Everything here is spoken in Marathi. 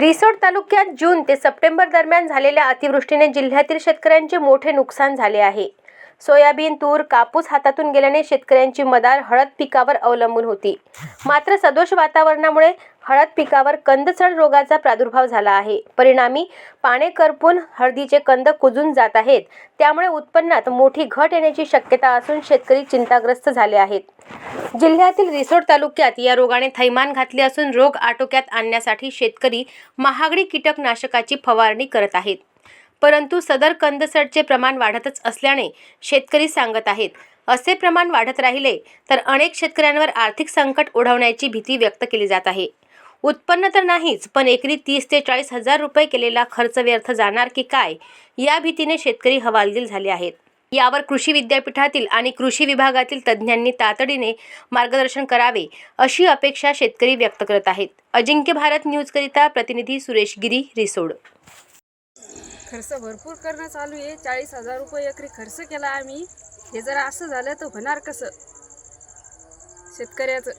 रिसोड तालुक्यात जून ते सप्टेंबर दरम्यान झालेल्या अतिवृष्टीने जिल्ह्यातील शेतकऱ्यांचे मोठे नुकसान झाले आहे. सोयाबीन तूर कापूस हातातून गेल्याने शेतकऱ्यांची मदार हळद पिकावर अवलंबून होती. मात्र सदोष वातावरणामुळे हळद पिकावर कंदचड रोगाचा प्रादुर्भाव झाला आहे. परिणामी पाने करपून हळदीचे कंद कुजून जात आहेत. त्यामुळे उत्पन्नात मोठी घट येण्याची शक्यता असून शेतकरी चिंताग्रस्त झाले आहेत. जिल्ह्यातील रिसोड तालुक्यात या रोगाने थैमान घातले असून रोग आटोक्यात आणण्यासाठी शेतकरी महागडी कीटकनाशकाची फवारणी करत आहेत. परंतु सदर कंदसडचे प्रमाण वाढतच असल्याने शेतकरी सांगत आहेत. असे प्रमाण वाढत राहिले तर अनेक शेतकऱ्यांवर आर्थिक संकट ओढवण्याची भीती व्यक्त केली जात आहे. उत्पन्न तर नाहीच पण एकरी तीस ते चाळीस हजार रुपये केलेला खर्च व्यर्थ जाणार की काय या भीतीने शेतकरी हवालदिल झाले आहेत. यावर कृषी विद्यापीठातील आणि कृषी विभागातील तज्ज्ञांनी तातडीने मार्गदर्शन करावे अशी अपेक्षा शेतकरी व्यक्त करत आहेत. अजिंक्य भारत न्यूजकरिता प्रतिनिधी सुरेश गिरी रिसोड. खर्च भरपूर करणं चालू आहे. चाळीस हजार रुपये एकरी खर्च केला आम्ही. हे जर असं झालं तर होणार कसं? शेतकऱ्याचं.